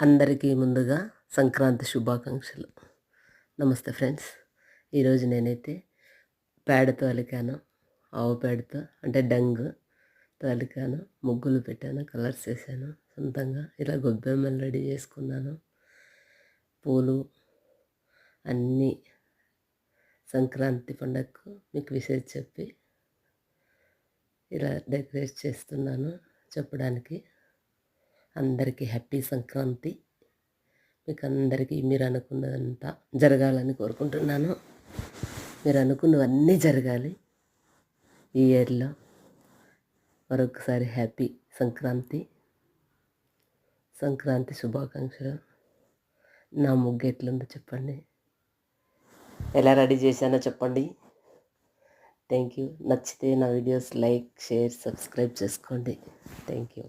అందరికీ ముందుగా సంక్రాంతి శుభాకాంక్షలు. నమస్తే ఫ్రెండ్స్. ఈరోజు నేనైతే పేడతో అలికాను ఆవు పేడతో అంటే డంగ్తో అలికాను ముగ్గులు పెట్టాను కలర్స్ వేసాను సొంతంగా ఇలా గొబ్బెమ్మలు రెడీ చేసుకున్నాను. పూలు అన్నీ సంక్రాంతి పండగకు మీకు విషయం చెప్పి ఇలా డెకరేట్ చేస్తున్నాను చెప్పడానికి. అందరికీ హ్యాపీ సంక్రాంతి. మీకు అందరికీ మీరు అనుకున్నదంతా జరగాలని కోరుకుంటున్నాను. మీరు అనుకున్నవన్నీ జరగాలి. ఈ ఇయర్లో మరొకసారి హ్యాపీ సంక్రాంతి. సంక్రాంతి శుభాకాంక్షలు. నా ముగ్గు ఎట్లుందో చెప్పండి. ఎలా రెడీ చేశానో చెప్పండి. థ్యాంక్ యూ నచ్చితే నా వీడియోస్ లైక్ షేర్ సబ్స్క్రైబ్ చేసుకోండి. Thank you